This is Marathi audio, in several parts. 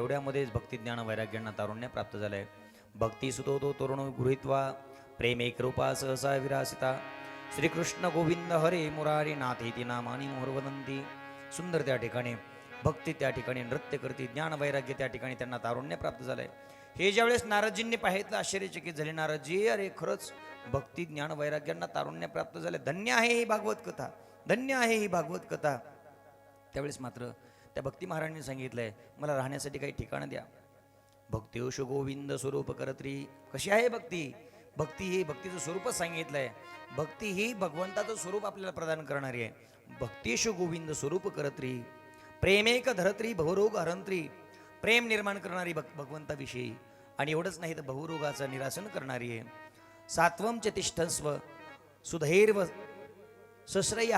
एवढ्यामध्येच भक्तिज्ञान वैराग्यांना तारुण्य प्राप्त झालंय. भक्ती सुतो तो तरुण गृहित्वा प्रेम एक रूपा सहसा विरासिता. श्रीकृष्ण गोविंद हरे मुरारी नाथ इति नामानी मोहरवदंती सुंदर त्या ठिकाणी भक्ती त्या ठिकाणी नृत्य करते ज्ञान वैराग्य त्या ठिकाणी त्यांना तारुण्य प्राप्त झालंय. हे ज्यावेळेस नारदजींनी पाहितलं आश्चर्यचकित झाले नारदजी अरे खरंच भक्ती ज्ञान वैराग्यांना तारुण्य प्राप्त झाले धन्य आहे ही भागवत कथा. धन्य आहे ही भागवत कथा. त्यावेळेस मात्र त्या भक्ती महाराजांनी सांगितलंय मला राहण्यासाठी काही ठिकाणं द्या. भक्तियोश गोविंद स्वरूप करत्री कशी आहे भक्ती? भक्ती ही भक्तीचं स्वरूपच सांगितलंय. भक्ती ही भगवंताचं स्वरूप आपल्याला प्रदान करणारी आहे. भक्तिश गोविंद स्वरूप करत्री प्रेमेक धरत्री बहुरोग हरंत्री प्रेम निर्माण करणारी भग भगवंताविषयी. आणि एवढंच नाही तर बहुरोगाचं निरासन करणारी आहे. सात्वम चतिष्ठस्व सुधैर्व सश्रय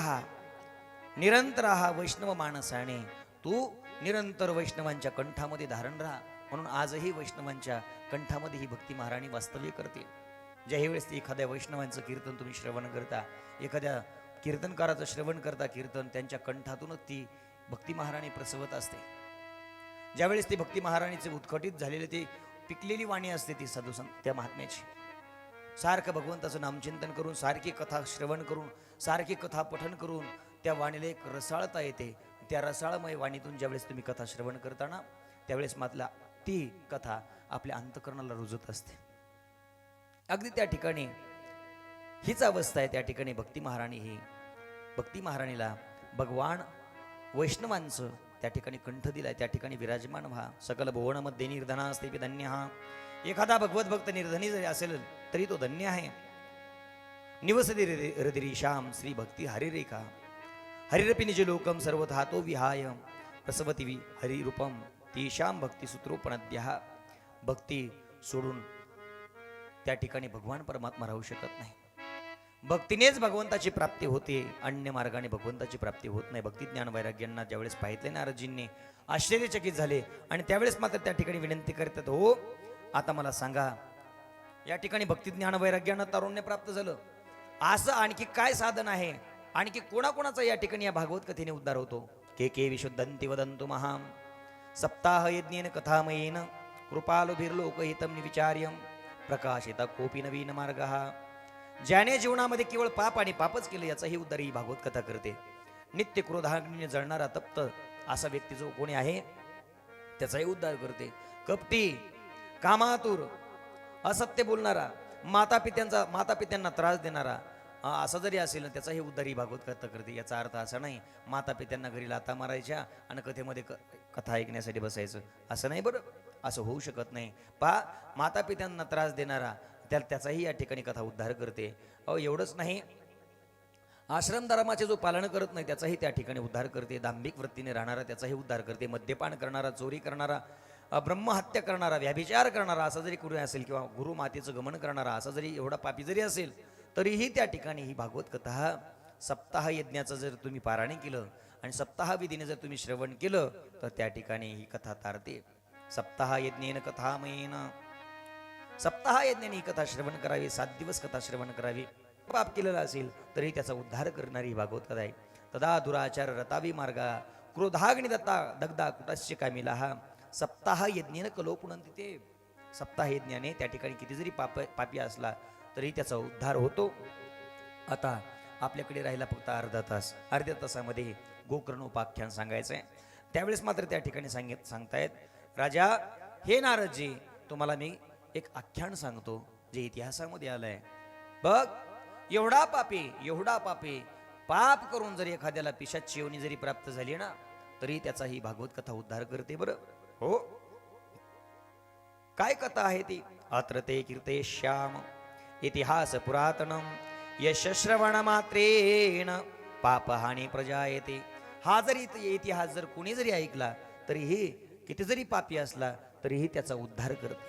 निरंतर हा वैष्णव माणसाने तू निरंतर वैष्णवांच्या कंठामध्ये धारण राहा. म्हणून आजही वैष्णवांच्या कंठामध्ये ही भक्ती महाराणी वास्तव्य करते ज्याही वेळेस ती एखाद्या वैष्णवांचं कीर्तन तुम्ही श्रवण करता एखाद्या कीर्तनकाराचं श्रवण करता कीर्तन त्यांच्या कंठातूनच ती भक्ती महाराणी प्रसवत असते. ज्यावेळेस ती भक्ती महाराणीचे उत्कटित झालेले ते पिकलेली वाणी असते ती साधू संत त्या महात्म्याची. सारखं भगवंताचं नामचिंतन करून सारखी कथा श्रवण करून सारखी कथा पठन करून त्या वाणीला एक रसाळता येते. त्या रसाळमय वाणीतून ज्यावेळेस तुम्ही कथा श्रवण करताना त्यावेळेस मातला ती कथा आपल्या अंतकरणाला रुजत असते. अगदी त्या ठिकाणी हीच अवस्था आहे त्या ठिकाणी भक्ती महाराणी ही. भक्ती महाराणीला भगवान वैष्णवांचं त्या ठिकाणी कंठ दिलाय त्या ठिकाणी विराजमान व्हा. सकल भुवनामध्ये निर्धना असते धन्य. हा एखादा भगवत भक्त निर्धनी जरी असेल तरी तो धन्य आहे. निवसती हृदरी श्याम श्री भक्ती हरिरेखा. हरिरपी निज लोकम सर्वथा तो विहाय। प्रसवती वि हरिरूपम ती भक्ती सूत्रोपणद्या भक्ती सोडून त्या ठिकाणी भगवान परमात्मा राहू शकत नाही। भक्तीनेच भगवंताची प्राप्ती होते अन्य मार्गाने भगवंताची प्राप्ती होत नाही. भक्ती ज्ञान वैराग्यांना ज्यावेळेस पाहितले नारदजींनी आश्चर्यचकित झाले आणि त्यावेळेस मात्र त्या ठिकाणी विनंती करतात हो आता मला सांगा या ठिकाणी भक्ती ज्ञान वैराग्यांना तारुण्य प्राप्त झालं. असं आणखी काय साधन आहे? आणखी कोणाकोणाचा या ठिकाणी या भागवत कथेने उद्धार होतो? के के विशुद्धंती वदंतु महाम सप्ताह यज्ञेन कथामयेन कृपालुभिर्लोकहितम विचार्यम प्रकाशित कोपी नवीन मार्ग। ज्याने जीवनामध्ये केवळ पाप आणि पापच केलं याचाही उद्धार ही भागवत कथा करते. नित्य क्रोधाग्नीने जळणारा तप्त असा व्यक्ती जो कोणी आहे त्याचाही उद्धार करते. कपटी कामातूर असत्य बोलणारा माता पित्यांचा माता पित्यांना त्रास देणारा असं जरी असेल ना त्याचाही उद्धार ही भागवत कथा करते याचा अर्थ असा नाही माता पित्यांना घरी लाता मारायच्या आणि कथेमध्ये क- कथा ऐकण्यासाठी बसायचं. असं नाही बरं. असं होऊ शकत नाही. पहा माता पित्यांना त्रास देणारा त्या त्याचाही या ठिकाणी कथा उद्धार करते. अहो एवढंच नाही. आश्रम धर्माचे जो पालन करत नाही त्याचाही त्या ठिकाणी उद्धार करते. दांभिक वृत्तीने राहणारा त्याचाही उद्धार करते. मद्यपान करणारा चोरी करणारा ब्रह्महत्या करणारा व्याभिचार करणारा असा जरी कुणी असेल किंवा गुरु मातेचं गमन करणारा असा जरी एवढा पापी जरी असेल तरीही त्या ठिकाणी ही भागवत कथा सप्ताह यज्ञाचं जर तुम्ही पारायण केलं आणि सप्ताह विधीने जर तुम्ही श्रवण केलं तर त्या ठिकाणी ही कथा तारते. सप्ताह यज्ञेन कथामयेन. सप्ताह यज्ञाने ही कथा श्रवण करावी सात दिवस कथा श्रवण करावी. पाप केलेला असेल तरी त्याचा उद्धार करणारी ही भागवत कथा आहे. तदा दुराचार रतावी मार्गा क्रोधाग्नी दत्ता दगदा कुटाश्य कामिला. हा सप्ताह यज्ञेन कलोपुणंती ते. सप्ताह यज्ञाने त्या ठिकाणी किती जरी पाप पापी असला तरी त्याचा उद्धार होतो. आता आपल्याकडे राहिला फक्त अर्धा तास. अर्ध्या तासामध्ये गोकर्ण उपाख्यान सांगायचं आहे त्यावेळेस मात्र त्या ठिकाणी सांगित सांगतायत राजा हे नारदजी तुम्हाला मी एक आख्यान सांगतो जे इतिहासामध्ये आलंय. बघ एवढा पापी एवढा पापी पाप करून जरी एखाद्याला पिशाची योनी जरी प्राप्त झाली ना तरी त्याचा ही भागवत कथा उद्धार करते बरं. हो. काय कथा आहे ती? अत्र ते कीर्ते श्याम. इतिहास पुरातनम यशश्रवण मात्रेण पापहानी प्रजा येते हा जरी इतिहास जर कोणी जरी ऐकला तरीही किती जरी पापी असला तरीही त्याचा उद्धार करते.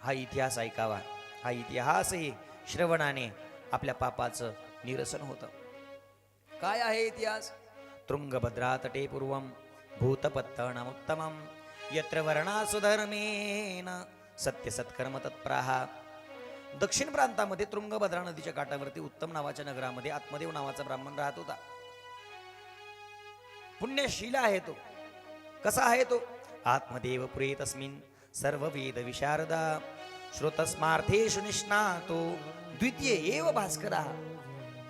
हा इतिहास ऐकावा. हा इतिहासही श्रवणाने आपल्या पापाचं निरसन होतं. काय आहे इतिहास? तृंगभद्रा तटे पूर्व भूतपत्तनमुत्तमम यत्र वर्णासुधर्मेन सत्य सत्कर्म तत्प्राहा दक्षिण प्रांतामध्ये तृंगभद्रा नदीच्या काठावरती उत्तम नावाच्या नगरामध्ये आत्मदेव नावाचा ब्राह्मण राहत होता. पुण्यशील आहे तो. कसा आहे तो? आत्मदेव पुरे तस्मिन् सर्ववेद विशारदा. श्रोतस्मार्थेषु निष्णातो. द्वितीय एव भास्करा.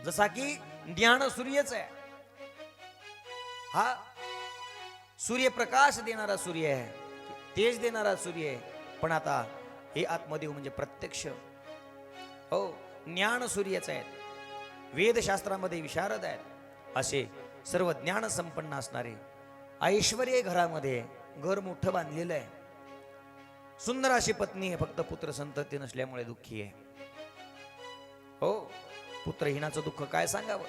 जसा की ज्ञान सूर्यच आहे. हा सूर्यप्रकाश देणारा सूर्य आहे. तेज देणारा सूर्य आहे. पण आता हे आत्मदेव म्हणजे प्रत्यक्ष हो ज्ञान सूर्यच आहेत. वेदशास्त्रामध्ये विशारद आहेत. असे सर्व ज्ञान संपन्न असणारे ऐश्वर्य घरामध्ये घर मोठं बांधलेलं आहे. सुंदर अशी पत्नी आहे फक्त पुत्र संतती नसल्यामुळे दुःखी आहे. हो पुत्रहीनाचं दुःख काय सांगावं?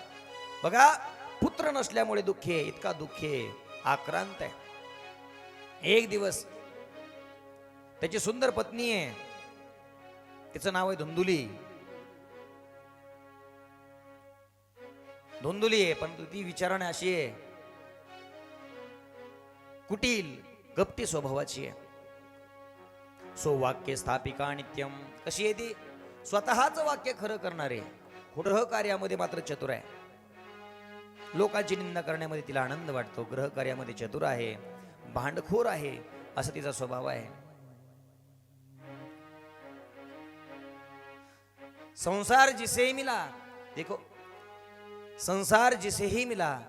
बघा पुत्र नसल्यामुळे दुःखी आहे इतका दुःखी आहे आक्रांत आहे. एक दिवस त्याची सुंदर पत्नी आहे. तिचं नाव आहे धुंदुली. धोंदुली आहे परंतु ती विचारणे अशी आहे. कुटील गप्ती स्वभावाची आहे. सो वाक्य स्थापिका नित्यम. कशी आहे ती? स्वतःच वाक्य खरं करणारे. ग्रह कार्यामध्ये मात्र चतुर आहे. लोकांची निंदा करण्यामध्ये तिला आनंद वाटतो. ग्रह कार्यामध्ये चतुर आहे. भांडखोर आहे असा तिचा स्वभाव आहे. संसार जिसे मिला देखो संसार जिसे ही मिला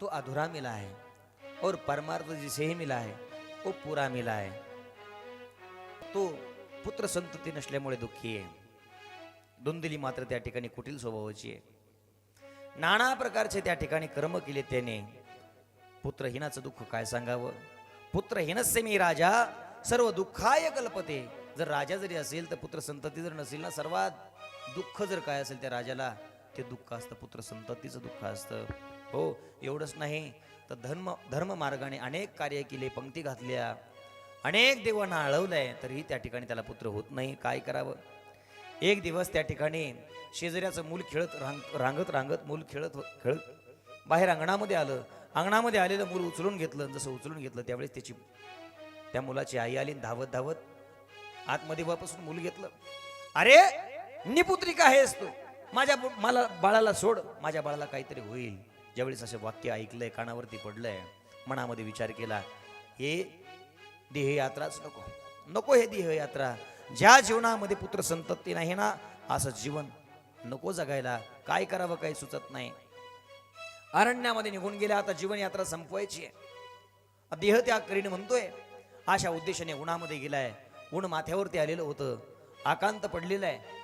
तो अधूरा मिला है और परमार्थ जिसे ही मिला है वो पूरा मिला है। तो पुत्र संतती नसल्यामुळे दुःखी आहे. धुंदली मात्र त्या ठिकाणी कुटील स्वभावाची आहे. नाना प्रकारचे त्या ठिकाणी कर्म केले त्याने. पुत्रहीनाचं दुःख काय सांगावं? पुत्रहीनस्य मी राजा सर्व दुःखाय कल्पते. जर राजा जरी असेल तर पुत्र संतती जर नसेल ना सर्वात दुःख जर काय असेल त्या राजाला ते दुःख असतं पुत्र संततीचं दुःख असतं. हो एवढंच नाही. तर धर्म धर्म मार्गाने अनेक कार्य केले पंक्ती घातल्या. अनेक देवांना आळवलंय तरीही त्या ठिकाणी त्याला पुत्र होत नाही. काय करावं? एक दिवस त्या ठिकाणी शेजाऱ्याचं मूल खेळत रांग रांगत रांगत मूल खेळत खेळत बाहेर अंगणामध्ये आलं. अंगणामध्ये आलेलं मूल उचलून घेतलं. जसं उचलून घेतलं त्यावेळेस त्याची त्या मुलाची आई आली धावत धावत आतमध्ये वापसून मूल घेतलं. अरे निपुत्रिका आहेस तू. माझ्या मला बाळाला सोड. माझ्या बाळाला काहीतरी होईल. ज्यावेळेस असे वाक्य ऐकलंय कानावरती पडलंय मनामध्ये विचार केला हे देहयात्राच नको. नको हे देहयात्रा. ज्या जीवनामध्ये पुत्र संतती नाही ना असं जीवन नको जगायला. काय करावं काही सुचत नाही. अरण्यामध्ये निघून गेल्या आता जीवनयात्रा संपवायची आहे. देह त्याग करीन म्हणतोय. अशा उद्देशाने उन्हामध्ये गेलाय. ऊन माथ्यावरती आलेलं होतं. आकांत पडलेलं आहे.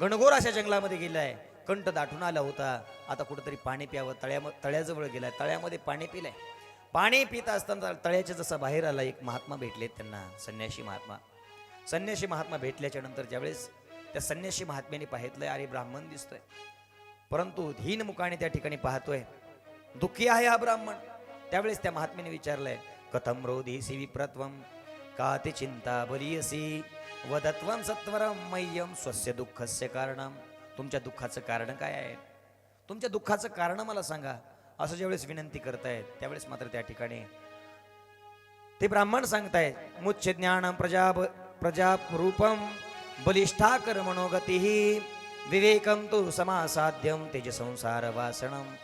गणगोर अशा जंगलामध्ये गेलाय. कंठ दाटून आला होता. आता कुठंतरी पाणी प्यावं तळ्या तळ्याजवळ गेलाय. तळ्यामध्ये पाणी पिलंय. पाणी पित असताना तळ्याच्या जसा बाहेर आला एक महात्मा भेटलेत त्यांना संन्याशी महात्मा. संन्याशी महात्मा भेटल्याच्या नंतर ज्यावेळेस त्या संन्याशी महात्म्याने पाहितलंय अरे ब्राह्मण दिसतोय. परंतु धीन मुखाने त्या ठिकाणी पाहतोय. दुःखी आहे हा ब्राह्मण. त्यावेळेस त्या महात्म्याने विचारलंय कथम रोधीसी प्रथम का ते चिंता बलियसी। वदत्वम सत्वरम मय्यम स्वस्य दुःखस्य कारणम तुमच्या दुःखाचं कारण काय आहे? तुमच्या दुःखाचं कारण मला सांगा. असं ज्यावेळेस विनंती करतायत त्यावेळेस मात्र त्या ठिकाणी ते ब्राह्मण सांगतायत मुच्छ ज्ञान प्रजा प्रजारूपम बलिष्ठा कर्मणोगती विवेकम तो समासाध्यम तेज संसार वासणम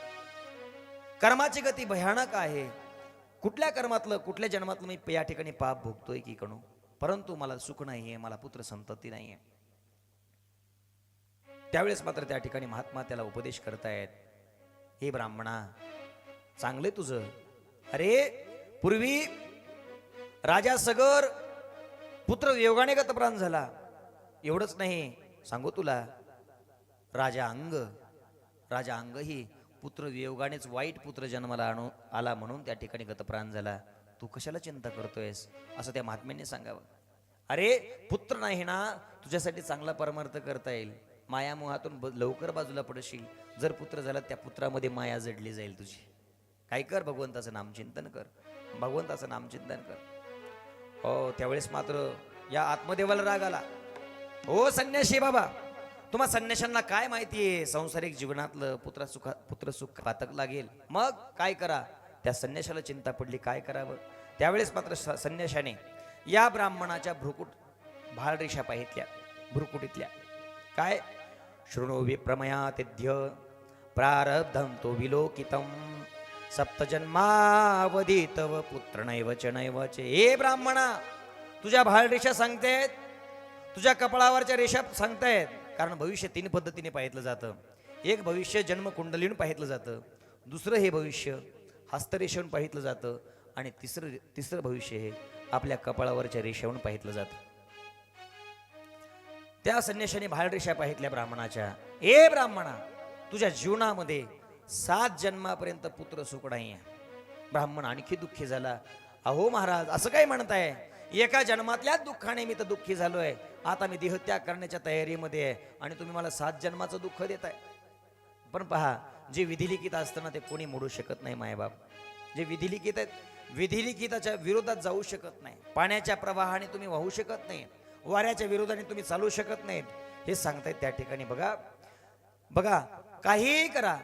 कर्माची गती भयानक आहे कुठल्या कर्मातलं कुठल्या जन्मातलं मी या ठिकाणी पाप भोगतोय की कणू? परंतु मला सुख नाही आहे मला पुत्र संतती नाहीये. त्यावेळेस मात्र त्या ठिकाणी महात्मा त्याला उपदेश करतायत हे ब्राह्मणा चांगले तुझं. अरे पूर्वी राजा सगर पुत्र योगाने गतप्राण झाला. एवढंच नाही सांगू तुला. राजा अंग राजा अंग ही पुत्र वियोगानेच वाईट पुत्र जन्माला आणू आला म्हणून त्या ठिकाणी गतप्राण झाला. तू कशाला चिंता करतोयस? असं त्या महात्म्याने सांगावं. अरे पुत्र नाही ना तुझ्यासाठी चांगला परमार्थ करता येईल. मायामोहातून ब- लवकर बाजूला पडशील. जर पुत्र झाला त्या पुत्रामध्ये माया जडली जाईल तुझी. काय कर भगवंताचं नामचिंतन कर. भगवंताचं नामचिंतन कर. हो त्यावेळेस मात्र या आत्मदेवाला राग आला. हो संन्याशी बाबा. तुम्हा संन्याशांना काय माहिती आहे? सांसारिक जीवनातलं पुत्र सुखा पुत्र सुख पातक लागेल. मग काय करा? त्या संन्याशाला चिंता पडली काय करावं? त्यावेळेस मात्र स- संन्याशाने या ब्राह्मणाच्या भ्रुकुट भाळरेषा पाहितल्या भ्रुकुटीतल्या. काय? शृणो विप्रमयातिध्य प्रारब्धम तो विलोकितम. सप्तजन्मावधी तव पुत्र नैवच नैवच हे ब्राह्मणा तुझ्या भाळरेषा सांगतायत? तुझ्या कपाळावरच्या रेषा सांगतायत? कारण भविष्य तीन पद्धतीने पाहितलं जातं. एक भविष्य जन्म कुंडलीहून पाहितलं जातं. दुसरं हे भविष्य हस्तरेषेहून पाहितलं जातं. आणि तिसरं तिसरं भविष्य हे आपल्या कपाळावरच्या रेषेहून पाहितलं जातं. त्या संन्याशाने रेषा पाहितल्या ब्राह्मणाच्या. ए ब्राह्मणा तुझ्या जीवनामध्ये सात जन्मापर्यंत पुत्र सुख नाही ब्राह्मण आणखी दुःखी झाला. अहो महाराज असं काय म्हणताय? एका जन्मातल्याच दुःखाने मी तर दुःखी झालोय. आता मी देहत्याग करण्याच्या तयारीमध्ये आहे आणि तुम्ही मला सात जन्माचं दुःख देत आहे पण पहा जे विधिलिखित असतं ना ते कोणी मोडू शकत नाही मायबाप. जे विधिलिखित आहेत विधिलिखिताच्या विरोधात जाऊ शकत नाही. पाण्याच्या प्रवाहाने तुम्ही वाहू शकत नाही. वाऱ्याच्या विरोधाने तुम्ही चालू शकत नाहीत. हे सांगतायत त्या ठिकाणी. बघा बघा काहीही करा.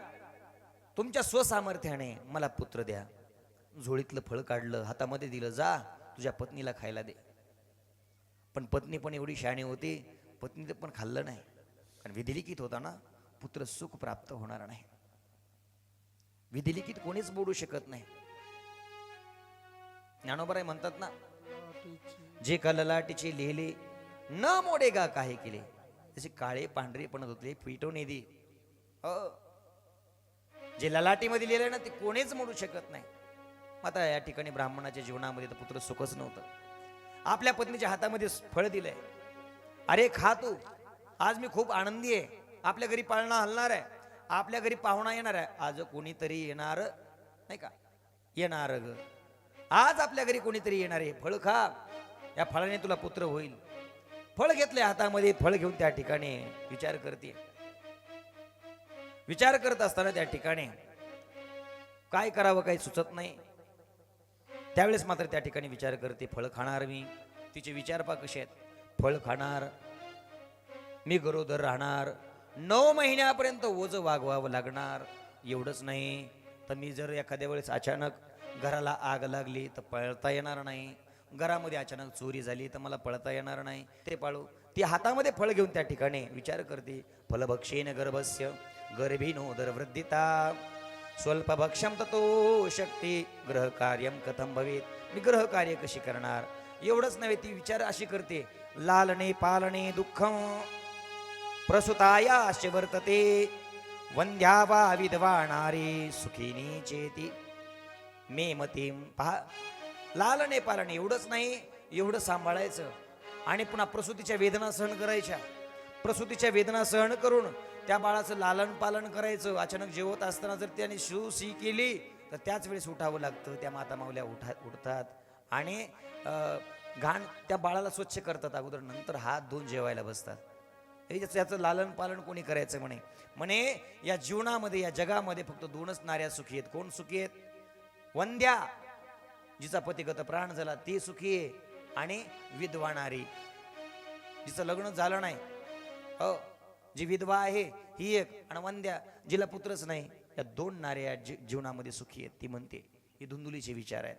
तुमच्या स्वसामर्थ्याने मला पुत्र द्या. झोळीतलं फळ काढलं हातामध्ये दिलं जा. तुझ्या पत्नीला खायला दे. पण पत्नी पण एवढी शहाणी होती पत्नीने पण खाल्लं नाही. कारण विधिलिखित होता ना पुत्र सुख प्राप्त होणार नाही. विधिलिखित कोणीच बोलू शकत नाही. ज्ञानोबराय म्हणतात ना जे कललाटीचे लिहिले न मोडेगा काही केले. जसे काळे पांढरे पण होते फिटो नेदी अ. जे ललाटीमध्ये लिहिले ना ते कोणीच मोडू शकत नाही. आता या ठिकाणी ब्राह्मणाच्या जीवनामध्ये तर पुत्र सुखच नव्हतं. आपल्या पत्नीच्या हातामध्ये फळ दिलंय. अरे खा तू. आज मी खूप आनंदी आहे. आपल्या घरी पाळणा हलणार आहे. आपल्या घरी पाहुणा येणार आहे. आज कोणीतरी येणार नाही का? येणार ग. आज आपल्या घरी कोणीतरी येणार आहे. फळ खा. या फळाने तुला पुत्र होईल. फळ घेतले हातामध्ये. फळ घेऊन त्या ठिकाणी विचार करते. विचार करत असताना त्या ठिकाणी काय करावं काही सुचत नाही. त्यावेळेस मात्र त्या ठिकाणी विचार करते फळ खाणार मी? तिचे विचार पा कसे आहेत. फळ खाणार मी गरोदर राहणार नऊ महिन्यापर्यंत ओझ वागवावं लागणार एवढंच नाही. तर मी जर एखाद्या वेळेस अचानक घराला आग लागली तर पळता येणार नाही. घरामध्ये अचानक चोरी झाली तर मला पळता येणार नाही. ते पाळू ती हातामध्ये फळ घेऊन त्या ठिकाणी विचार करते फलभक्षेन गर्भस्य गर्भिनो वृद्धिता स्वल्प भक्षम तो शक्ती ग्रह कार्यम कथम भवेत? मी ग्रह कार्य कशी करणार? एवढंच नव्हे ती विचार अशी करते लालने पालने दुःखम प्रसुतायाश्च वर्तते वंद्या वा विधवा नारी सुखिनी चेती। मे मतीम पहा लालने पालने एवढंच नाही एवढं सांभाळायचं आणि पुन्हा प्रसूतीच्या वेदना सहन करायच्या। प्रसूतीच्या वेदना सहन करून त्या बाळाचं लालन पालन करायचं. अचानक जेवत असताना जर त्याने शिव सी केली तर त्याच वेळेस उठावं लागतं. त्या माता माऊल्या उठा उठतात. आणि अं, घाण त्या बाळाला स्वच्छ करतात अगोदर. नंतर हात धुवून जेवायला बसतात. हे याचं लालन पालन कोणी करायचं म्हणे? म्हणे या जीवनामध्ये या जगामध्ये फक्त दोनच नाऱ्या सुखी आहेत. कोण सुखी आहेत? वंद्या जिचा पतिगत प्राण झाला ती सुखी आहे. आणि विधवा जिचं लग्न झालं नाही. हो जी विधवा आहे ही एक आणि वंद्या जिला पुत्रच नाही. या दोन नाऱ्या जी- जीवनामध्ये सुखी आहेत ती म्हणते ही धुंदुलीचे विचार आहेत.